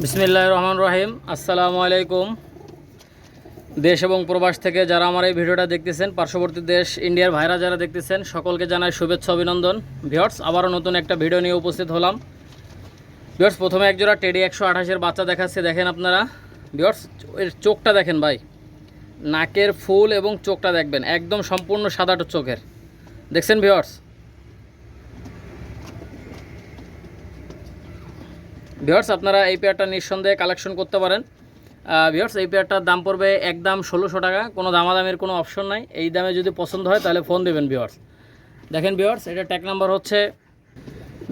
বিসমিল্লাহ রহমান রহিম। আসসালামু আলাইকুম দেশ এবং প্রবাস থেকে যারা আমার এই ভিডিওটা দেখতেছেন, পার্শ্ববর্তী দেশ, ইন্ডিয়ার ভাইরা যারা দেখতেছেন, সকলকে জানাই শুভেচ্ছা, অভিনন্দন। ভিওর্স আবারও নতুন একটা ভিডিও নিয়ে উপস্থিত হলাম। ভিওর্স প্রথমে একজোড়া টেডি একশো আঠাশের বাচ্চা দেখাচ্ছে, দেখেন আপনারা। ভিওর্স এর চোখটা দেখেন ভাই। নাকের ফুল এবং চোখটা দেখবেন, একদম সম্পূর্ণ সাদাটো চোখের। দেখছেন ভিওর্স ভিওর্স আপনারা এই পেয়ারটা নিঃসন্দেহে কালেকশন করতে পারেন। ভিওর্স এই পেয়ারটার দাম পড়বে একদম ষোলোশো টাকা। কোনো দামাদামের কোনো অপশন নাই। এই দামে যদি পছন্দ হয়, তাহলে ফোন দেবেন ভিওর্স দেখেন ভিওর্স এটা ট্যাগ নাম্বার হচ্ছে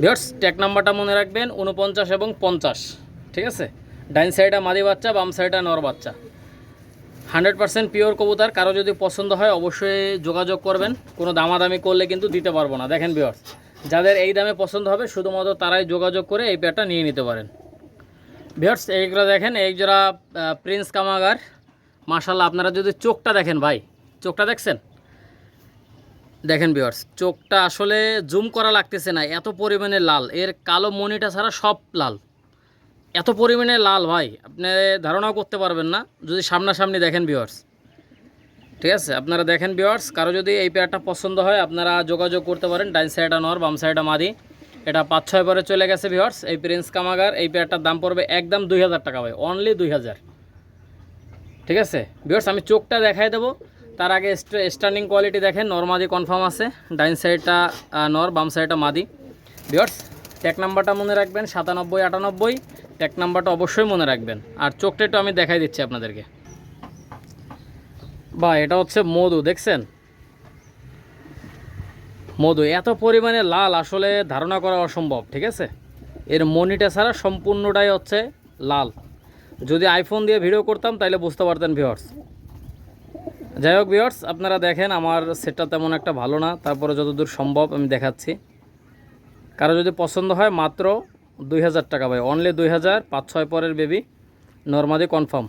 ভিওর্স ট্যাগ নাম্বারটা মনে রাখবেন উনপঞ্চাশ এবং পঞ্চাশ। ঠিক আছে? ডাইন সাইডে মাদি বাচ্চা, বাম সাইডে নর বাচ্চা। হান্ড্রেড পার্সেন্ট পিওর কবুতার। কারও যদি পছন্দ হয়, অবশ্যই যোগাযোগ করবেন। কোনো দামাদামি করলে কিন্তু দিতে পারব না। দেখেন ভিওর্স যাদের এই দামে পছন্দ হবে, শুধুমাত্র তারাই যোগাযোগ করে এই পেয়ারটা নিয়ে নিতে পারেন। ভিওর্স এইগুলো দেখেন এই যারা প্রিন্স কামাগার মাশাল্লাহ আপনারা যদি চোখটা দেখেন ভাই, চোখটা দেখছেন? দেখেন ভিওর্স চোখটা আসলে জুম করা লাগতেছে না, এত পরিমাণে লাল। এর কালো মনিটা ছাড়া সব লাল। এত পরিমাণে লাল ভাই, আপনি ধারণাও করতে পারবেন না। যদি সামনাসামনি দেখেন ভিওর্স ঠিক আছে? আপনারা দেখেন বিওয়ার্স কারও যদি এই পেয়ারটা পছন্দ হয়, আপনারা যোগাযোগ করতে পারেন ডাইন সাইডা নর, বাম সাইডা মাদি। এটা পাঁচ, ছয় পরে চলে গেছে ভিওর্স এই প্রিন্স কামাগার এই পেয়ারটার দাম পড়বে একদম দুই হাজার টাকা ভাই অনলি দুই হাজার। ঠিক আছে? ভিওর্স আমি চোখটা দেখাই দেবো। তার আগে স্ট্যান্ডিং কোয়ালিটি দেখেন, নর, মাদি কনফার্ম আছে। ডাইন সাইডটা নর, বাম সাইডটা মাদি। ভিওর্স ট্যাক নাম্বারটা মনে রাখবেন, সাতানব্বই, আটানব্বই। ট্যাক নাম্বারটা অবশ্যই মনে রাখবেন। আর চোখটা একটু আমি দেখাই দিচ্ছি আপনাদেরকে। বা এটা হচ্ছে মধু, দেখছেন? মধু, এত পরিমাণে লাল আসলে ধারণা করা অসম্ভব, ঠিক আছে? এর মনিটা ছাড়া সম্পূর্ণটাই হচ্ছে লাল। যদি আইফোন দিয়ে ভিডিও করতাম তাহলে বুঝতে পারতেন ভিওর্স যাই হোক ভিওর্স আপনারা দেখেন, আমার সেটটা তেমন একটা ভালো না, তারপরে যতদূর সম্ভব আমি দেখাচ্ছি। কারও যদি পছন্দ হয়, মাত্র দুই হাজার টাকা, ভাই। অনলি দুই হাজার পাঁচ ছয় পরের বেবি নর্মালি কনফার্ম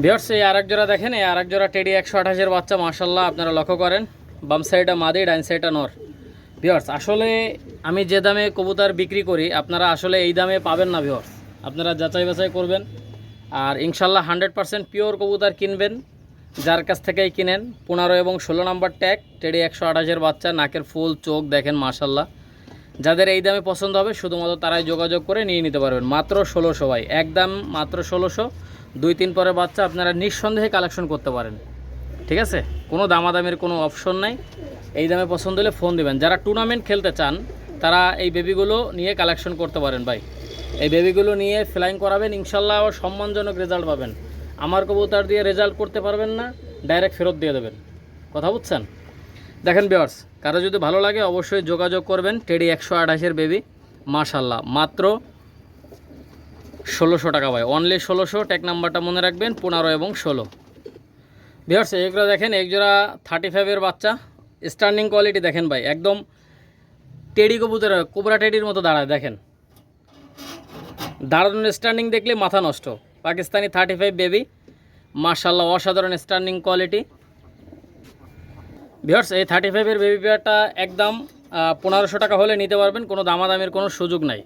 ভিওর্স এই আরেক জোড়া দেখেন, এই আরেক জোড়া টেডি একশো আঠাশের বাচ্চা মার্শাল্লাহ আপনারা লক্ষ্য করেন। বাম সাইডটা মাদি ডাইন সাইডটা নর। ভিওর্স আসলে আমি যে দামে কবুতর বিক্রি করি, আপনারা আসলে এই দামে পাবেন না ভিওর্স আপনারা যাচাই বাছাই করবেন। আর ইনশাল্লাহ হান্ড্রেড পারসেন্ট পিওর কবুতর কিনবেন, যার কাছ থেকেই কিনেন। পনেরো এবং ষোলো নম্বর ট্যাগ, টেডি একশো আঠাশের বাচ্চা, নাকের ফুল চোখ, দেখেন মার্শাল্লাহ যাদের এই দামে পছন্দ হবে, শুধুমাত্র তারাই যোগাযোগ করে নিয়ে নিতে পারবেন। মাত্র ষোলোশো ভাই, একদম মাত্র ষোলোশো। দুই তিন পরে বাচ্চা আপনারা নিঃসন্দেহে কালেকশন করতে পারেন। ঠিক আছে? কোনো দামাদামের কোনো অপশন নাই। এই দামে পছন্দ হলে ফোন দেবেন। যারা টুর্নামেন্ট খেলতে চান, তারা এই বেবিগুলো নিয়ে কালেকশন করতে পারেন ভাই। এই বেবিগুলো নিয়ে ফ্লাইং করাবেন, ইনশাল্লাহ সম্মানজনক রেজাল্ট পাবেন। আমার কবুতর দিয়ে রেজাল্ট করতে পারবেন না ডাইরেক্ট ফেরত দিয়ে দেবেন। কথা বুঝছেন? দেখেন বিয়ার্স কারও যদি ভালো লাগে অবশ্যই যোগাযোগ করবেন। টেডি একশো আঠাশের বেবি মাশাল্লাহ। মাত্র ষোলোশো টাকা ভাই। অনলি ষোলোশো ট্যাক নাম্বারটা মনে রাখবেন, পনেরো এবং ষোলো। বিহার্স এগুলো দেখেন, একজোড়া থার্টি ফাইভের বাচ্চা। স্ট্যান্ডিং কোয়ালিটি দেখেন ভাই, একদম টেডি কবুতর কোবরা টেডির মতো দাঁড়ায়, দেখেন। দাঁড়ানোর স্ট্যান্ডিং দেখলে মাথা নষ্ট। পাকিস্তানি থার্টি ফাইভ বেবি মার্শাল্লাহ অসাধারণ স্ট্যান্ডিং কোয়ালিটি ভিওর্স এই থার্টি ফাইভের বেবি পেয়ারটা একদম পনেরোশো টাকা হলে নিতে পারবেন, কোনো দামাদামের কোনো সুযোগ নাই।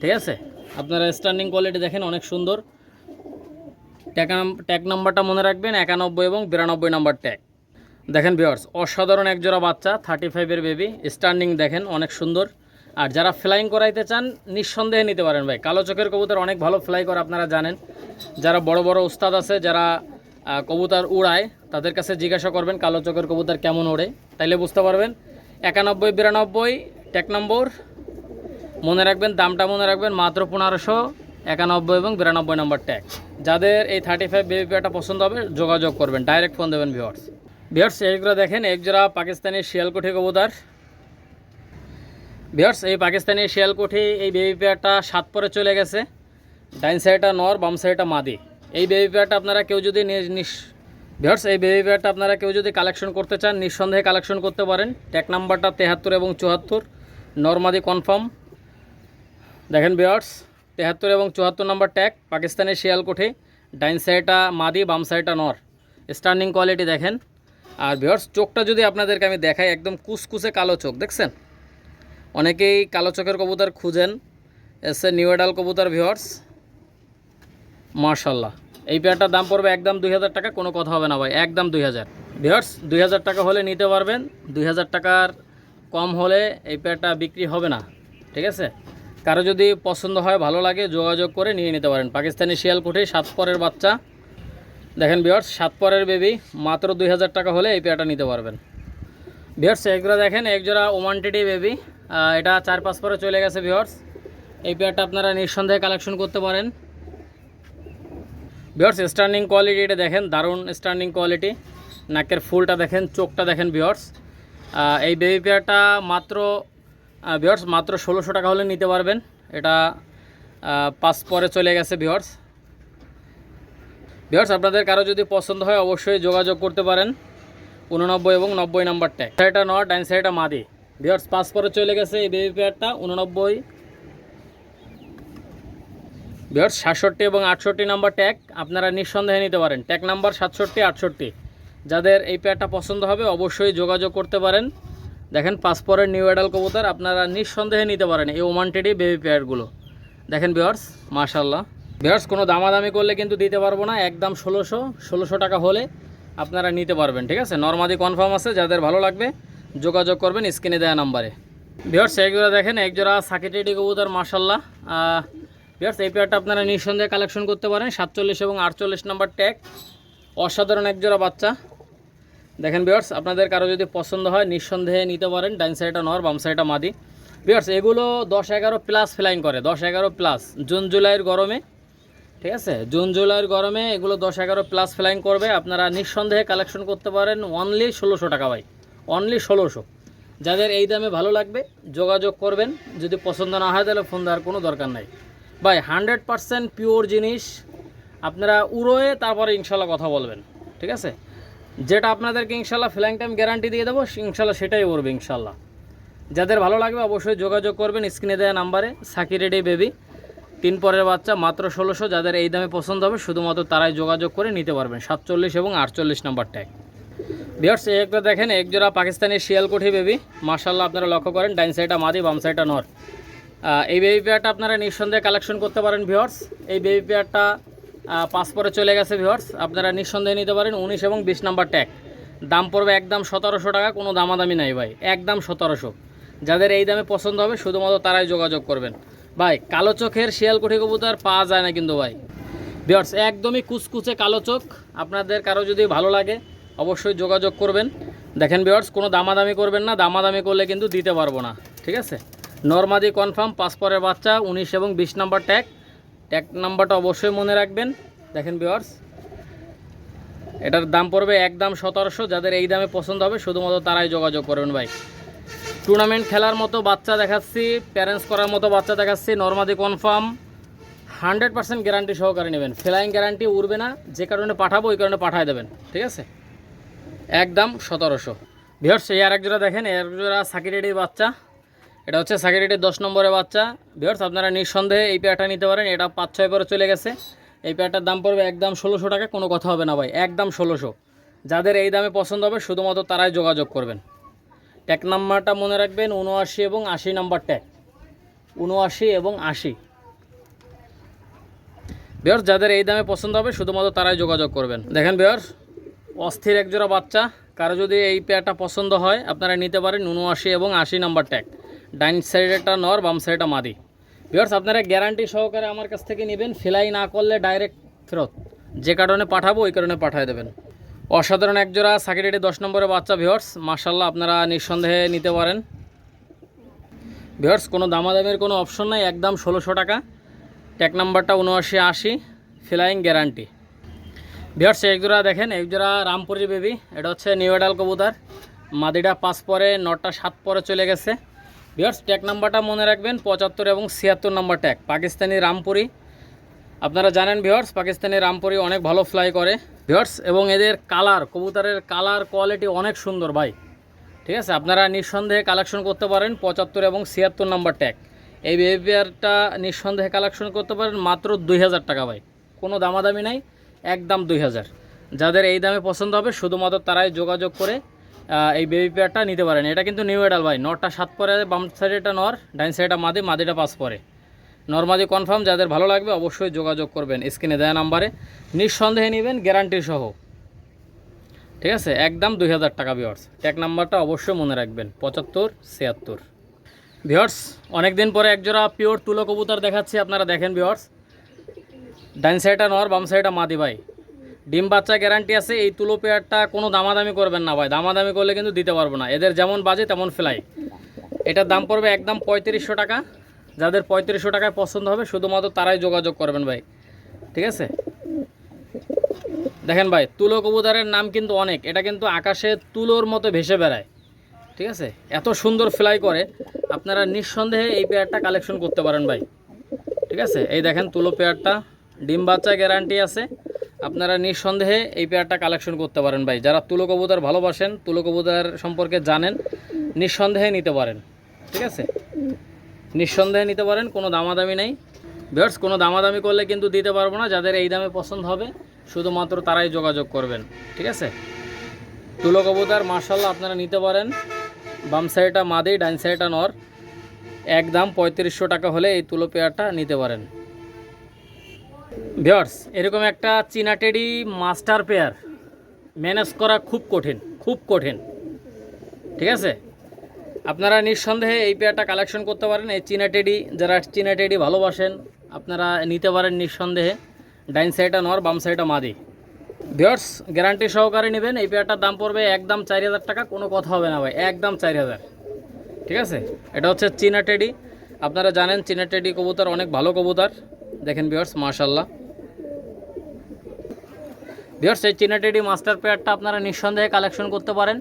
ঠিক আছে? আপনারা স্ট্যান্ডিং কোয়ালিটি দেখেন, অনেক সুন্দর। ট্যাগ ট্যাগ নাম্বারটা মনে রাখবেন, একানব্বই এবং বিরানব্বই নাম্বার ট্যাগ দেখেন ভিওর্স অসাধারণ একজোড়া বাচ্চা থার্টি ফাইভের বেবি স্ট্যান্ডিং দেখেন, অনেক সুন্দর। আর যারা ফ্লাইং করাইতে চান, নিঃসন্দেহে নিতে পারেন ভাই। কালো চোখের কবুতর অনেক ভালো ফ্লাই করে আপনারা জানেন। যারা বড় বড় উস্তাদ আছে, যারা কবুতর উড়ায়, তাদের কাছে জিজ্ঞাসা করবেন, কালো চোখের কবুতর কেমন ওড়ে। তাইলে বুঝতে পারবেন, একানব্বই, বিরানব্বই ট্যাগ নম্বর মনে রাখবেন, দামটা মনে রাখবেন মাত্র পনেরোশো একানব্বই এবং বিরানব্বই নম্বর ট্যাগ যাদের এই থার্টি ফাইভ বেবি পেয়ারটা পছন্দ হবে, যোগাযোগ করবেন ডাইরেক্ট ফোন দেবেন ভিওর্স ভিওর্স এইগুলো দেখেন, একজোড়া পাকিস্তানি শিয়ালকুঠি কবুতর। ভিওর্স এই পাকিস্তানি শিয়ালকুঠি, এই বেবি পেয়ারটা সাত পরে চলে গেছে। ডাইন সাইডটা নর, বাম সাইডটা মাদি। এই বেবি পেয়ারটা আপনারা কেউ যদি নিস ভিওর্স এই বেবি পেয়ারটা আপনারা কেউ যদি কালেকশন করতে চান, নিঃসন্দেহে কালেকশন করতে পারেন। ট্যাগ নাম্বারটা তেহাত্তর এবং চুয়াত্তর। নর্মাদি কনফার্ম দেখেন বিয়ার্স তেহাত্তর এবং চুয়াত্তর নম্বর ট্যাগ পাকিস্তানের শিয়ালকুঠি, ডাইন সাইডটা মাদি, বাম সাইডটা নর। স্টার্নিং কোয়ালিটি দেখেন। আর বিয়ার্স চোখটা যদি আপনাদেরকে আমি দেখাই, একদম কুসকুসে কালো চোখ, দেখছেন? অনেকেই কালো চোখের কবুতর খুঁজেন। এসে নিউ এডাল কবুতর ভিওর্স মার্শাল্লাহ এই পেয়ারটার দাম পড়বে একদম দুই হাজার টাকা, কোনো কথা হবে না ভাই, একদম দুই হাজার। ভিওর্স দুই হাজার টাকা হলে নিতে পারবেন, দুই হাজার টাকার কম হলে এই পেয়ারটা বিক্রি হবে না, ঠিক আছে? কারও যদি পছন্দ হয়, ভালো লাগে, যোগাযোগ করে নিয়ে নিতে পারেন। পাকিস্তানি শিয়ালকুঠি সাত পরের বাচ্চা। দেখেন ভিওর্স সাত পরের বেবি মাত্র দুই হাজার টাকা হলে এই পেয়ারটা নিতে পারবেন। ভিওর্স একজোড়া দেখেন, একজোড়া ওমানটিডি বেবি এটা চার পাঁচ পরে চলে গেছে ভিওর্স এই পেয়ারটা আপনারা নিঃসন্দেহে কালেকশন করতে পারেন। ভিওর্স স্ট্যান্ডিং কোয়ালিটি এটা দেখেন, দারুণ স্ট্যান্ডিং কোয়ালিটি নাকের ফুলটা দেখেন, চোখটা দেখেন ভিওর্স এই বেবি পেয়ারটা মাত্র ভিওর্স মাত্র ষোলোশো টাকা হলে নিতে পারবেন। এটা পাঁচ পরে চলে গেছে ভিওর্স ভিওর্স আপনাদের কারও যদি পছন্দ হয়, অবশ্যই যোগাযোগ করতে পারেন। উননব্বই এবং নব্বই নাম্বার ট্যাগ সাইডটা নট, ডাইন সাইডটা মাদি। ভিওর্স পাঁচ পরে চলে গেছে এই বেবি পেয়ারটা উননব্বই। ভিওর্স সাতষট্টি এবং আটষট্টি নাম্বার ট্যাগ আপনারা নিঃসন্দেহে নিতে পারেন। ট্যাগ নাম্বার সাতষট্টি, আটষট্টি। যাদের এই পেয়ারটা পছন্দ হবে, অবশ্যই যোগাযোগ করতে পারেন। দেখেন পাসপোর্টের নিউ অ্যাডাল কবুতর, আপনারা নিঃসন্দেহে নিতে পারেন এই ওমানটেডি বেবি পেয়ারগুলো দেখেন বিয়ার্স মাশাল্লাহ বিয়ার্স কোনো দামাদামি করলে কিন্তু দিতে পারব না, একদম ষোলোশো ষোলোশো টাকা হলে আপনারা নিতে পারবেন, ঠিক আছে? নর্মাদি কনফার্ম আছে, যাদের ভালো লাগবে, যোগাযোগ করবেন, স্ক্রিনে দেওয়া নাম্বারে। বিয়ার্স একজোড়া দেখেন, একজোড়া সাকিটেডি কবুতর মাশাল্লাহ বিয়ার্স এই পেয়ারটা আপনারা নিঃসন্দেহে কালেকশন করতে পারেন, সাতচল্লিশ এবং আটচল্লিশ নাম্বার ট্যাগ অসাধারণ একজোড়া বাচ্চা। দেখেন বিয়ার্স আপনাদের কারও যদি পছন্দ হয়, নিঃসন্দেহে নিতে পারেন। ডাইন সাইডটা নর, বাম সাইডটা মাদি। বিয়ার্স এগুলো দশ এগারো প্লাস ফ্লাইং করে, দশ এগারো প্লাস জুন, জুলাইয়ের গরমে, ঠিক আছে? জুন, জুলাইয়ের গরমে এগুলো দশ এগারো প্লাস ফ্লাইং করবে। আপনারা নিঃসন্দেহে কালেকশন করতে পারেন অনলি ষোলোশো টাকা ভাই। অনলি ষোলোশো। যাদের এই দামে ভালো লাগবে, যোগাযোগ করবেন। যদি পছন্দ না হয়, তাহলে ফোন দেওয়ার কোনো দরকার নাই। ভাই হান্ড্রেড পারসেন্ট পিওর জিনিস। আপনারা উড়োয়ে তারপরে ইনশাল্লাহ কথা বলবেন, ঠিক আছে? যেটা আপনাদেরকে ইনশাল্লাহ ফ্লাইং টাইম গ্যারান্টি দিয়ে দেবো, ইনশাল্লাহ সেটাই উড়বে ইনশাল্লাহ। যাদের ভালো লাগবে অবশ্যই যোগাযোগ করবেন, স্ক্রিনে দেওয়া নাম্বারে সাকি রেডি বেবি। তিন পরের বাচ্চা মাত্র ষোলোশো, যাদের এই দামে পছন্দ হবে, শুধুমাত্র তারাই যোগাযোগ করে নিতে পারবেন, সাতচল্লিশ এবং আটচল্লিশ নাম্বার ট্যাগ বিয়ার্স এই একটা দেখেন এক জোড়া পাকিস্তানি শিয়ালকুঠি বেবি। মার্শাল্লাহ আপনারা লক্ষ্য করেন, ডাইন সাইডটা মাদি, বাম সাইডটা নর। এই বেবি পেয়ারটা আপনারা নিঃসন্দেহে কালেকশন করতে পারেন ভিওর্স এই বেবি পেয়ারটা পাঁচ পরে চলে গেছে ভিওর্স আপনারা নিঃসন্দেহে নিতে পারেন উনিশ এবং বিশ নাম্বার ট্যাগ দাম পড়বে একদম সতেরোশো টাকা, কোনো দামাদামি নাই ভাই, একদম সতেরোশো। যাদের এই দামে পছন্দ হবে, শুধুমাত্র তারাই যোগাযোগ করবেন। ভাই, কালো চোখের শিয়ালকুঠি কবুতর পাওয়া যায় না কিন্তু ভাই। বিয়ার্স একদমই কুচকুচে কালো চোখ। আপনাদের কারও যদি ভালো লাগে, অবশ্যই যোগাযোগ করবেন। দেখেন বিয়ার্স কোনো দামাদামি করবেন না, দামাদামি করলে কিন্তু দিতে পারব না, ঠিক আছে? নর্মাদি কনফার্ম পাসপোর্টের বাচ্চা, উনিশ এবং বিশ নাম্বার ট্যাগ ট্যাগ নাম্বারটা অবশ্যই মনে রাখবেন। দেখেন বিয়ার্স এটার দাম পড়বে একদম সতেরোশো, যাদের এই দামে পছন্দ হবে, শুধুমাত্র তারাই যোগাযোগ করবেন ভাই। টুর্নামেন্ট খেলার মতো বাচ্চা দেখাচ্ছি প্যারেন্টস করার মতো বাচ্চা দেখাচ্ছি নর্মাদি কনফার্ম হান্ড্রেড পার্সেন্ট গ্যারান্টি সহকারে নেবেন। ফ্লাইং গ্যারান্টি উড়বে না, যে কারণে পাঠাবো, ওই কারণে পাঠিয়ে দেবেন, ঠিক আছে? একদম সতেরোশো। ভিওর্স এই আর একজোড়া দেখেন, এই একজোড়া সাকিরেডির বাচ্চা। এটা হচ্ছে সাকিরেডির দশ নম্বরের বাচ্চা। ভিওর্স আপনারা নিঃসন্দেহে এই পেয়ারটা নিতে পারেন। এটা পাঁচ, ছয় পরে চলে গেছে। এই পেয়ারটার দাম পড়বে একদম ষোলোশো টাকা, কোনো কথা হবে না ভাই, একদম ষোলোশো। যাদের এই দামে পছন্দ হবে, শুধুমাত্র তারাই যোগাযোগ করবেন। ট্যাগ নাম্বারটা মনে রাখবেন উনআশি এবং আশি নাম্বার ট্যাগ উনআশি এবং আশি। বেয়ার যাদের এই দামে পছন্দ হবে, শুধুমাত্র তারাই যোগাযোগ করবেন। দেখেন বেয়ার অস্থির একজোড়া বাচ্চা। কারও যদি এই পেয়ারটা পছন্দ হয়, আপনারা নিতে পারেন উনআশি এবং আশি নাম্বার ট্যাগ ডাইন সাইডেরটা নর, বাম সাইডটা মাদি। বিয়ার্স আপনারা গ্যারান্টি সহকারে আমার কাছ থেকে নেবেন, ফিলাই না করলে ডাইরেক্ট ফেরত। যে কারণে পাঠাবো, ওই কারণে পাঠিয়ে দেবেন। অসাধারণ একজোড়া সাকিরেটি দশ নম্বরের বাচ্চা ভিওর্স মার্শাল্লাহ আপনারা নিঃসন্দেহে নিতে পারেন। ভিওর্স কোনো দামাদামের কোনো অপশন নাই, একদম ষোলোশো টাকা। ট্যাগ নাম্বারটা উনআশি আশি, ফ্লাইং গ্যারান্টি। ভিওর্স একজোড়া দেখেন একজোড়া রামপুরি বেবি, এটা হচ্ছে নিউ এডাল কবুতর। মাদিটা পাঁচ পরে নটা সাত পরে চলে গেছে। ভিওর্স ট্যাগ নাম্বারটা মনে রাখবেন, পঁচাত্তর এবং ছিয়াত্তর নাম্বার ট্যাগ পাকিস্তানি রামপুরি। আপনারা জানেন ভিওর্স পাকিস্তানি রামপুরি অনেক ভালো ফ্লাই করে। ভিওর্স এবং এদের কালার কবুতরের কালার কোয়ালিটি অনেক সুন্দর ভাই। ঠিক আছে? আপনারা নিঃসন্দেহে কালেকশন করতে পারেন, পঁচাত্তর এবং ছিয়াত্তর নাম্বার ট্যাগ এই বিহেভিয়ারটা নিঃসন্দেহে কালেকশন করতে পারেন, মাত্র দুই হাজার টাকা ভাই। কোনো দামাদামি নাই, একদম দুই হাজার। যাদের এই দামে পছন্দ হবে, শুধুমাত্র তারাই যোগাযোগ করে এই বেবি পেয়ারটা নিতে পারেন। এটা কিন্তু নিউ এডাল ভাই নরটা সাত পরে বাম সাইডেটা নর ডাইন সাইডটা মাদি, মাদিটা পাঁচ পরে। নর্মালি কনফার্ম যাদের ভালো লাগবে অবশ্যই যোগাযোগ করবেন স্ক্রিনে দেয়া নাম্বারে নিঃসন্দেহে নেবেন গ্যারান্টি সহ। ঠিক আছে? একদম দুই হাজার টাকা ভিওর্স ট্যাগ নাম্বারটা অবশ্যই মনে রাখবেন, পঁচাত্তর, ছিয়াত্তর। ভিওর্স অনেক দিন পরে একজোড়া পিওর তুলো কবুতর দেখাচ্ছি, আপনারা দেখেন ভিওর্স ডাইন সাইডটা নর, বাম সাইডটা মাদি ভাই। ডিম বাচ্চা গ্যারান্টি আছে, এই তুলো পেয়ারটা কোনো দামাদামি করবেন না ভাই। দামাদামি করলে কিন্তু দিতে পারব না। এদের যেমন বাজে তেমন ফ্লাই এটার দাম পড়বে একদম পঁয়ত্রিশশো টাকা। যাদের পঁয়ত্রিশশো টাকায় পছন্দ হবে, শুধুমাত্র তারাই যোগাযোগ করবেন ভাই। ঠিক আছে? দেখেন ভাই, তুলো কবুতরের নাম কিন্তু অনেক। এটা কিন্তু আকাশে তুলোর মতো ভেসে বেড়ায়। ঠিক আছে? এত সুন্দর ফ্লাই করে। আপনারা নিঃসন্দেহে এই পেয়ারটা কালেকশন করতে পারেন ভাই। ঠিক আছে? এই দেখেন তুলো পেয়ারটা। ডিম বাচ্চা গ্যারান্টি আছে। আপনারা নিঃসন্দেহে এই পেয়ারটা কালেকশন করতে পারেন ভাই। যারা তুলো কবুতর ভালোবাসেন তুলো কবুতর সম্পর্কে জানেন, নিঃসন্দেহে নিতে পারেন। ঠিক আছে? নিঃসন্দেহে নিতে পারেন, কোনো দামাদামি নেই। ভিউয়ার্স কোনো দামাদামি করলে কিন্তু দিতে পারব না। যাদের এই দামে পছন্দ হবে, শুধুমাত্র তারাই যোগাযোগ করবেন। ঠিক আছে? তুলো কবুতর মার্শাল্লাহ আপনারা নিতে পারেন। বাম সাইডটা মাদি ডাইন সাইডটা নর। একদম পঁয়ত্রিশশো টাকা হলে এই তুলো পেয়ারটা নিতে পারেন। ভিওর্স এরকম একটা চীনা টেডি মাস্টার পেয়ার ম্যানেজ করা খুব কঠিন খুব কঠিন। ঠিক আছে? আপনারা নিঃসন্দেহে এই পেয়ারটা কালেকশন করতে পারেন। এই চীনা টেডি, যারা চীনা টেডি ভালোবাসেন, আপনারা নিতে পারেন নিঃসন্দেহে। ডাইন সাইডটা নর, বাম সাইডটা মাদি। ভিওর্স গ্যারান্টি সহকারে নেবেন। এই পেয়ারটার দাম পড়বে একদম চার হাজার টাকা, কোনো কথা হবে না ভাই, একদম চার হাজার। ঠিক আছে? এটা হচ্ছে চীনা টেডি। আপনারা জানেন, চীনা টেডি কবুতর অনেক ভালো কবুতর। দেখেন ভিওর্স মাশাল্লাহ ভিওর্স এই চীনা টেডি মাস্টার পেয়ারটা আপনারা নিঃসন্দেহে কালেকশন করতে পারেন।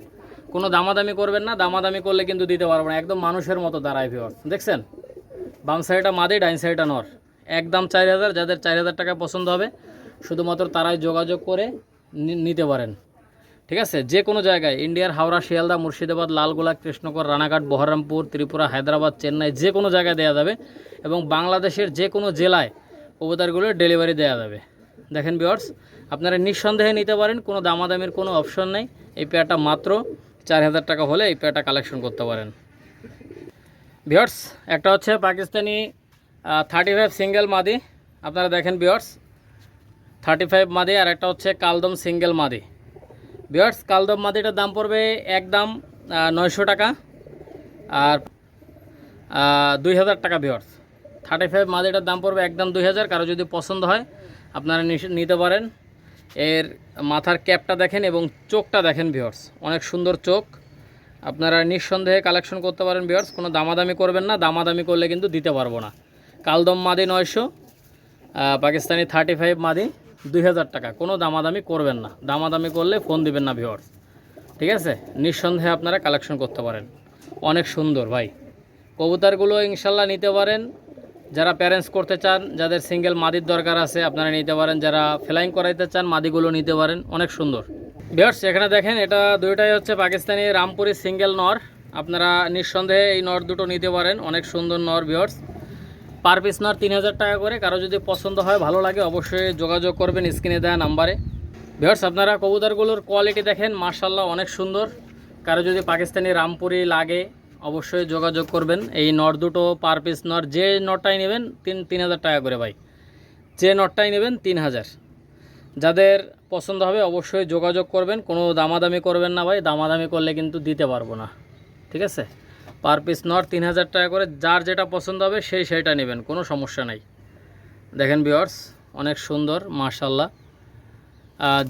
কোনো দামাদামি করবেন না, দামাদামি করলে কিন্তু দিতে পারব না। একদম মানুষের মতো দাঁড়ায় ভিওর্স দেখছেন? বাম সাইডটা মাদি, ডাইন সাইডটা নর। একদম চার হাজার, যাদের চার হাজার টাকা পছন্দ হবে, শুধুমাত্র তারাই যোগাযোগ করে নিতে পারেন। ঠিক আছে? যে কোনো জায়গায় ইন্ডিয়ার হাওড়া, শিয়ালদা, মুর্শিদাবাদ, লালগোলা কৃষ্ণগর রানাঘাট, বহরমপুর, ত্রিপুরা, হায়দ্রাবাদ, চেন্নাই, যে কোনো জায়গায় দেওয়া যাবে এবং বাংলাদেশের যে কোনো জেলায় কবুতরগুলোর ডেলিভারি দেওয়া যাবে। দেখেন বিয়ার্স আপনারা নিঃসন্দেহে নিতে পারেন, কোনো দামাদামির কোনো অপশন নেই। এই পেয়ারটা মাত্র চার হাজার টাকা হলে এই পেয়ারটা কালেকশন করতে পারেন। বিয়ার্স একটা হচ্ছে পাকিস্তানি থার্টি ফাইভ সিঙ্গেল মাদি। আপনারা দেখেন বিয়ার্স থার্টি ফাইভ মাদি আর একটা হচ্ছে কালদম সিঙ্গেল মাদি। বিয়ার্স কালদম মাদিটার দাম পড়বে একদম নয়শো টাকা আর দুই হাজার টাকা বিয়ার্স থার্টি ফাইভ মাদিটার দাম পড়বে একদম দুই হাজার, কারও যদি পছন্দ হয়, আপনারা নিতে পারেন। এর মাথার ক্যাপটা দেখেন এবং চোখটা দেখেন ভিওর্স অনেক সুন্দর চোখ। আপনারা নিঃসন্দেহে কালেকশন করতে পারেন ভিওর্স কোনো দামাদামি করবেন না, দামাদামি করলে কিন্তু দিতে পারব না। কালদম মাদি নয়শো পাকিস্তানি থার্টি ফাইভ মাদি দুই হাজার টাকা। কোনো দামাদামি করবেন না। দামাদামি করলে ফোন দিবেন না ভিওর্স ঠিক আছে? নিঃসন্দেহে আপনারা কালেকশন করতে পারেন। অনেক সুন্দর, ভাই। কবুতারগুলো ইনশাল্লাহ নিতে পারেন। যারা প্যারেন্টস করতে চান, যাদের সিঙ্গেল মাদির দরকার আছে, আপনারা নিতে পারেন। যারা ফ্লাইং করাইতে চান, মাদিগুলো নিতে পারেন। অনেক সুন্দর। বিয়ার্স এখানে দেখেন, এটা দুইটাই হচ্ছে পাকিস্তানি রামপুরি সিঙ্গেল নর। আপনারা নিঃসন্দেহে এই নর দুটো নিতে পারেন। অনেক সুন্দর নর বিয়ার্স পার পিস নর তিন হাজার টাকা করে। কারও যদি পছন্দ হয়, ভালো লাগে, অবশ্যই যোগাযোগ করবেন স্ক্রিনে দেওয়া নাম্বারে। ভিওর্স আপনারা কবুতরগুলোর কোয়ালিটি দেখেন মার্শাল্লাহ অনেক সুন্দর। কারও যদি পাকিস্তানি রামপুরি লাগে অবশ্যই যোগাযোগ করবেন। এই নট দুটো পার পিস নট, যে নটটাই নেবেন, তিন তিন হাজার টাকা করে ভাই। যে নটটাই নেবেন, তিন হাজার। যাদের পছন্দ হবে অবশ্যই যোগাযোগ করবেন, কোনো দামাদামি করবেন না ভাই। দামাদামি করলে কিন্তু দিতে পারব না। ঠিক আছে? পার পিস নট, তিন হাজার টাকা করে যার যেটা পছন্দ হবে, সেই সেইটা নেবেন, কোনো সমস্যা নাই। দেখেন বিয়ার্স অনেক সুন্দর মার্শাল্লাহ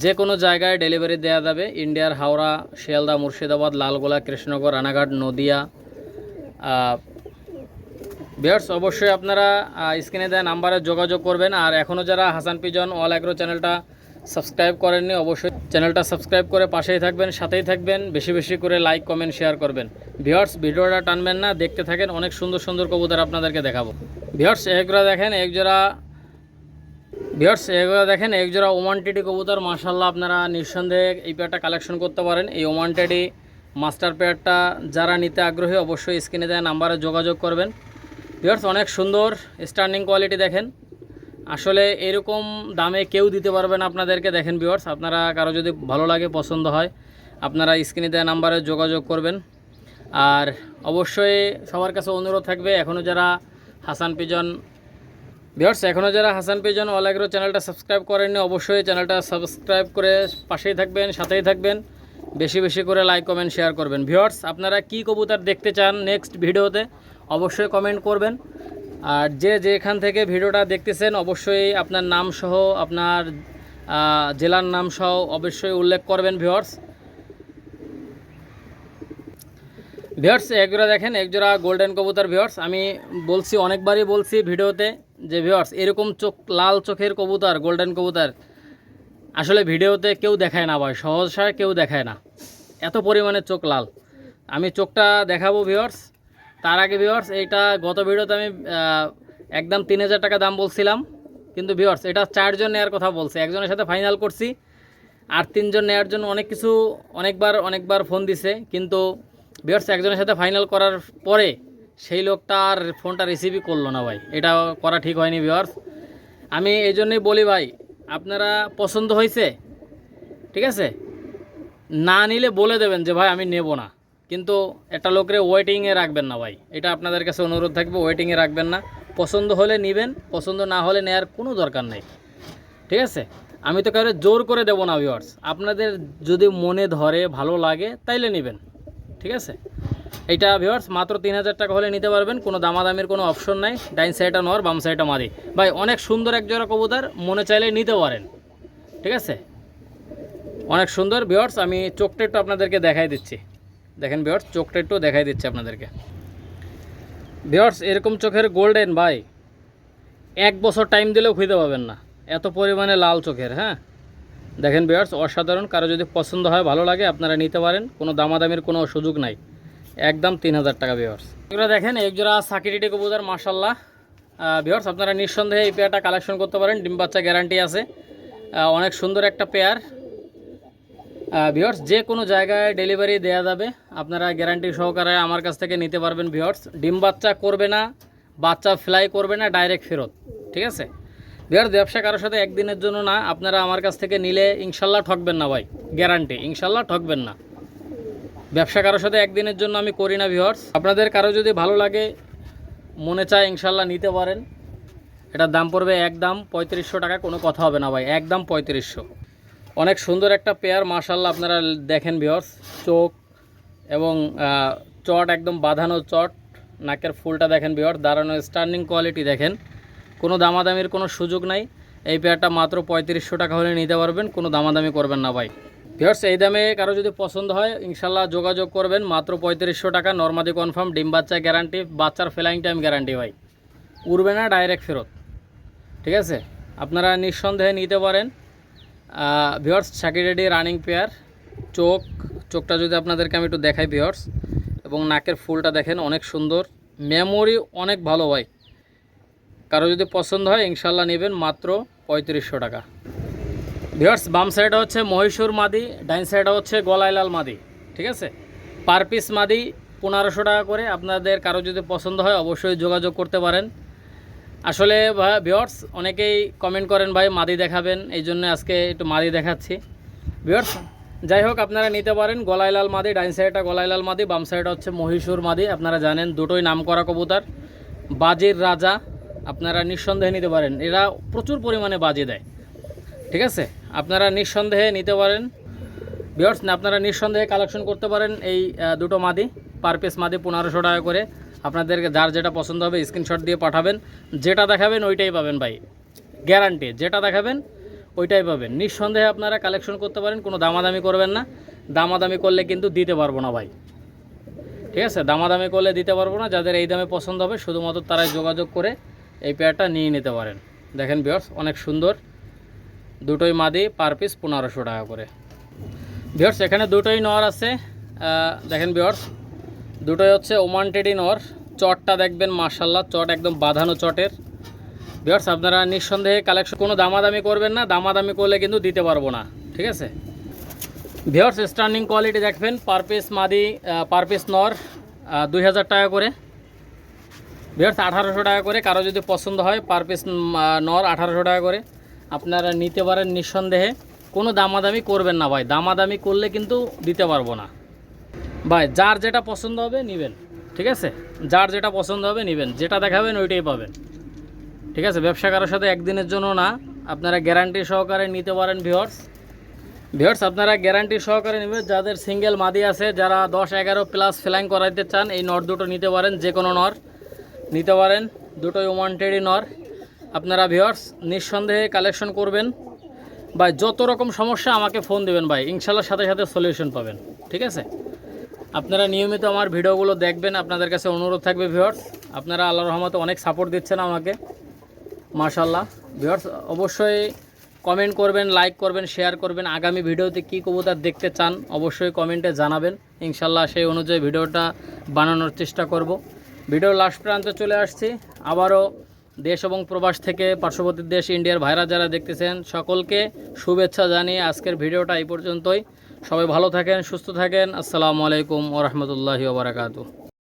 যে কোনো জায়গায় ডেলিভারি দেওয়া যাবে। ইন্ডিয়ার হাওড়া, শিয়ালদা, মুর্শিদাবাদ, লালগোলা, কৃষ্ণনগর, রানাঘাট, নদিয়া। বিয়ার্স অবশ্যই আপনারা স্ক্রিনে দেওয়া নাম্বারে যোগাযোগ করবেন। আর এখনও যারা হাসান পিজন অল অ্যাগ্রো চ্যানেলটা সাবস্ক্রাইব করেননি, অবশ্যই চ্যানেলটা সাবস্ক্রাইব করে পাশেই থাকবেন, সাথেই থাকবেন। বেশি বেশি করে লাইক কমেন্ট শেয়ার করবেন। ভিওর্স ভিডিওটা টানবেন না, দেখতে থাকেন। অনেক সুন্দর সুন্দর কবুতর আপনাদেরকে দেখাবো। ভিওর্স একজোড়া দেখেন একজোড়া ভিওর্স এগুলো দেখেন এক জোড়া ওমান টেডি কবুতর মার্শাল্লাহ আপনারা নিঃসন্দেহে এই পেয়ারটা কালেকশন করতে পারেন। এই ওমান টেডি মাস্টার পেয়ারটা যারা নিতে আগ্রহী অবশ্যই স্ক্রিনে দেওয়া নাম্বারে যোগাযোগ করবেন। ভিওর্স অনেক সুন্দর স্ট্যান্ডিং কোয়ালিটি দেখেন। আসলে এরকম দামে কেউ দিতে পারবে না আপনাদেরকে। দেখেন ভিওর্স আপনারা কারও যদি ভালো লাগে, পছন্দ হয়, আপনারা স্ক্রিনে দেওয়া নাম্বারে যোগাযোগ করবেন। আর অবশ্যই সবার কাছে অনুরোধ থাকবে এখনও যারা হাসান পিজন ভিউয়ার্স এখনও যারা হাসান পেজন অলাগ্রো চ্যানেলটা সাবস্ক্রাইব করেননি, অবশ্যই চ্যানেলটা সাবস্ক্রাইব করে পাশেই থাকবেন, সাথেই থাকবেন। বেশি বেশি করে লাইক, কমেন্ট, শেয়ার করবেন। ভিউয়ার্স, আপনারা কি কবুতর দেখতে চান নেক্সট ভিডিওতে, অবশ্যই কমেন্ট করবেন। আর যে যেখান থেকে ভিডিওটা দেখতেছেন, অবশ্যই আপনার নাম সহ আপনার জেলার নাম সহ অবশ্যই উল্লেখ করবেন, ভিউয়ার্স। ভিউয়ার্স একজোড়া দেখেন একজোড়া গোল্ডেন কবুতর, ভিউয়ার্স। আমি বলছি, অনেকবারই বলছি ভিডিওতে যে ভিউয়ার্স এরকম চোখ, লাল চোখের কবুতর গোল্ডেন কবুতর, আসলে ভিডিওতে কেউ দেখায় না ভাই সহসায় কেউ দেখায় না। এত পরিমাণে চোখ লাল। আমি চোখটা দেখাবো ভিউয়ার্স তার আগে ভিউয়ার্স এইটা গত ভিডিওতে আমি একদম তিন হাজার টাকা দাম বলছিলাম, কিন্তু ভিউয়ার্স এটা চারজন নেওয়ার কথা বলছে। একজনের সাথে ফাইনাল করছি, আর তিনজন নেওয়ার জন্য অনেক কিছু, অনেকবার অনেকবার ফোন দিছে, কিন্তু ভিউয়ার্স একজনের সাথে ফাইনাল করার পরে সেই লোকটা আর ফোনটা রিসিভই করল না ভাই। এটা করা ঠিক হয়নি ভিউয়ার্স আমি এই জন্যই বলি ভাই, আপনারা পছন্দ হয়েছে, ঠিক আছে? না নিলে বলে দেবেন যে ভাই আমি নেব না। কিন্তু একটা লোকরে ওয়েটিংয়ে রাখবেন না ভাই। এটা আপনাদের কাছে অনুরোধ থাকবে ওয়েটিংয়ে রাখবেন না। পছন্দ হলে নেবেন, পছন্দ না হলে নেওয়ার কোনো দরকার নেই। ঠিক আছে? আমি তো কারও জোর করে দেবো না ভিওয়ার্স আপনাদের যদি মনে ধরে, ভালো লাগে, তাইলে নেবেন। ঠিক আছে? এইটা ভিওয়ার্স মাত্র তিন হাজার টাকা হলে নিতে পারবেন, কোনো দামাদামির কোনো অপশন নাই, ডাইন সাইডটা নর, বাম সাইডটা মাদি। ভাই, অনেক সুন্দর এক জোড়া কবুতর, মনে চাইলে নিতে পারেন। ঠিক আছে? অনেক সুন্দর ভিওয়ার্স আমি চোখটা একটু আপনাদেরকে দেখাই দিচ্ছি। দেখেন ভিওয়ার্স চোখটা একটু দেখাই দিচ্ছি আপনাদেরকে। ভিওয়ার্স এরকম চোখের গোল্ডেন ভাই, এক বছর টাইম দিলেও খুঁজে পাবেন না। এত পরিমাণে লাল চোখের হ্যাঁ? দেখেন বিয়ার্স অসাধারণ, কারও যদি পছন্দ হয়, ভালো লাগে, আপনারা নিতে পারেন, কোনো দামাদামির কোনো সুযোগ নাই। একদম তিন হাজার টাকা বিয়ার্স এগুলো দেখেন এক জোড়া সাকিরিটি কবুতর মার্শাল্লাহ বিয়ার্স আপনারা নিঃসন্দেহে এই পেয়ারটা কালেকশন করতে পারেন, ডিম বাচ্চা গ্যারান্টি আছে। অনেক সুন্দর একটা পেয়ার ভিওর্স যে কোনো জায়গায় ডেলিভারি দেওয়া যাবে, আপনারা গ্যারান্টি সহকারে আমার কাছ থেকে নিতে পারবেন ভিওর্স ডিম বাচ্চা করবে না, বাচ্চা ফ্লাই করবে না ডাইরেক্ট ফেরত, ঠিক আছে? ভিওর্স ব্যবসা কারোর সাথে একদিনের জন্য না, আপনারা আমার কাছ থেকে নিলে ইনশাল্লাহ ঠকবেন না ভাই গ্যারান্টি ইনশাল্লাহ ঠকবেন না। ব্যবসা কারোর সাথে একদিনের জন্য আমি করি না ভিওর্স আপনাদের কারও যদি ভালো লাগে, মনে চায় ইনশাল্লাহ নিতে পারেন। এটার দাম পড়বে একদম পঁয়ত্রিশশো টাকা, কোনো কথা হবে না ভাই, একদম পঁয়ত্রিশশো। অনেক সুন্দর একটা পেয়ার মাশাল্লাহ আপনারা দেখেন ভিওর্স চোখ এবং চট, একদম বাঁধানো চট, নাকের ফুলটা দেখেন ভিওর্স দাঁড়ানো স্টার্নিং কোয়ালিটি দেখেন। কোনো দামাদামির কোনো সুযোগ নাই। এই পেয়ারটা মাত্র পঁয়ত্রিশশো টাকা হলে নিতে পারবেন, কোনো দামাদামি করবেন না ভাই। ভিওর্স এই দামে কারও যদি পছন্দ হয়, ইনশাল্লাহ যোগাযোগ করবেন। মাত্র পঁয়ত্রিশশো টাকা, নর্মাদি কনফার্ম, ডিম বাচ্চা গ্যারান্টি, বাচ্চার ফ্লাইং টাইম গ্যারান্টি ভাই। উড়বে না, ডাইরেক্ট ফেরত। ঠিক আছে? আপনারা নিঃসন্দেহে নিতে পারেন। Viewers Shakir ready running pair. চোখ, চোখটা যদি আপনাদেরকে আমি একটু দেখাই ভিওর্স এবং নাকের ফুলটা দেখেন, অনেক সুন্দর। মেমোরি অনেক ভালো ভাই। কারও যদি পছন্দ হয়, ইনশাল্লাহ নেবেন মাত্র পঁয়ত্রিশশো টাকা। ভিওর্স বাম সাইডে হচ্ছে মহীশূর মাদি, ডাইন সাইডে হচ্ছে গলাইলাল মাদি, ঠিক আছে? পার পিস মাদি পনেরোশো টাকা করে, আপনাদের কারও যদি পছন্দ হয়, অবশ্যই যোগাযোগ করতে পারেন। আসলে ভিওর্স অনেকেই কমেন্ট করেন, ভাই, মাদি দেখাবেন? এই জন্য আজকে একটু মাদি দেখাচ্ছি। ভিওর্স যাই হোক, আপনারা নিতে পারেন গলাইলাল মাদি, ডাইন সাইডটা গলাইলাল মাদি, বাম সাইডটা হচ্ছে মহীশূর মাদি। আপনারা জানেন, দুটোই নাম করা কবুতর। বাজির রাজা, আপনারা নিঃসন্দেহে নিতে পারেন। এরা প্রচুর পরিমাণে বাজি দেয়। ঠিক আছে? আপনারা নিঃসন্দেহে নিতে পারেন। ভিওর্স আপনারা নিঃসন্দেহে কালেকশন করতে পারেন এই দুটো মাদি পার পিস মাদি পনেরোশো টাকা করে। আপনাদেরকে যার যেটা পছন্দ হবে স্ক্রিনশট দিয়ে পাঠাবেন। যেটা দেখাবেন ওইটাই পাবেন ভাই। গ্যারান্টি যেটা দেখাবেন ওইটাই পাবেন। নিঃসন্দেহে আপনারা কালেকশন করতে পারেন, কোনো দামাদামি করবেন না। দামাদামি করলে কিন্তু দিতে পারব না ভাই। ঠিক আছে? দামাদামি করলে দিতে পারব না। যাদের এই দামে পছন্দ হবে, শুধুমাত্র তারাই যোগাযোগ করে এই পেয়ারটা নিয়ে নিতে পারেন। দেখেন বিয়ার্স অনেক সুন্দর। দুটোই মাদি পার পিস পনেরোশো টাকা করে। বিয়ার্স এখানে দুটোই নর আছে। দেখেন বিয়ার্স দুটোই হচ্ছে ওমান টেডি নর। চটটা দেখবেন মার্শাল্লাহ চট একদম বাঁধানো চটের। বিয়ার্স আপনারা নিঃসন্দেহে কালেকশন কোনো দামাদামি করবেন না, দামাদামি করলে কিন্তু দিতে পারব না, ঠিক আছে? ভিওর্স স্টার্নিং কোয়ালিটি দেখবেন, পার পিস মাদি পার পিস নর দুই হাজার টাকা করে। ভিওর্স আঠারোশো টাকা করে, কারও যদি পছন্দ হয়, পার পিস নর আঠারোশো টাকা করে। আপনারা নিতে পারেন নিঃসন্দেহে। কোনো দামাদামি করবেন না ভাই, দামাদামি করলে কিন্তু দিতে পারব না। ভাই, যার যেটা পছন্দ হবে নেবেন, ঠিক আছে? যার যেটা পছন্দ হবে নেবেন, যেটা দেখাবেন ওইটাই পাবেন। ঠিক আছে? ব্যবসা কারোর সাথে একদিনের জন্য না, আপনারা গ্যারান্টি সহকারে নিতে পারেন ভিওর্স ভিওর্স আপনারা গ্যারান্টি সহকারে নেবেন, যাদের সিঙ্গেল মাদি আছে, যারা দশ এগারো প্লাস ফ্লাইং করাইতে চান, এই নর দুটো নিতে পারেন যে কোনো নর নিতে পারেন, দুটোই ওয়ান্টেডই নর। আপনারা ভিওয়ার্স নিঃসন্দেহে কালেকশন করবেন। বা যত রকম সমস্যা আমাকে ফোন দেবেন ভাই, ইনশাল্লাহ সাথে সাথে সলিউশন পাবেন, ঠিক আছে? আপনারা নিয়মিত আমার ভিডিওগুলো দেখবেন, আপনাদের কাছে অনুরোধ থাকবে ভিওর্স আপনারা আল্লাহ রহমতে অনেক সাপোর্ট দিচ্ছেন আমাকে, মাশাল্লাহ। ভিওর্স অবশ্যই কমেন্ট করবেন লাইক করবেন শেয়ার করবেন, আগামী ভিডিওতে কী কবুতর দেখতে চান, অবশ্যই কমেন্টে জানাবেন। ইনশাল্লাহ সেই অনুযায়ী ভিডিওটা বানানোর চেষ্টা করব। ভিডিও লাস্ট প্রান্তে চলে আসছি, আবারও দেশ এবং প্রবাস থেকে পার্শ্ববর্তী দেশ ইন্ডিয়ার ভাইরা যারা দেখতেছেন, সকলকে শুভেচ্ছা জানিয়ে আজকের ভিডিওটা এই পর্যন্তই। সবাই ভালো থাকেন, সুস্থ থাকেন। আসসালামু আলাইকুম ওরহমতুল্লাহি ওবরাকাতু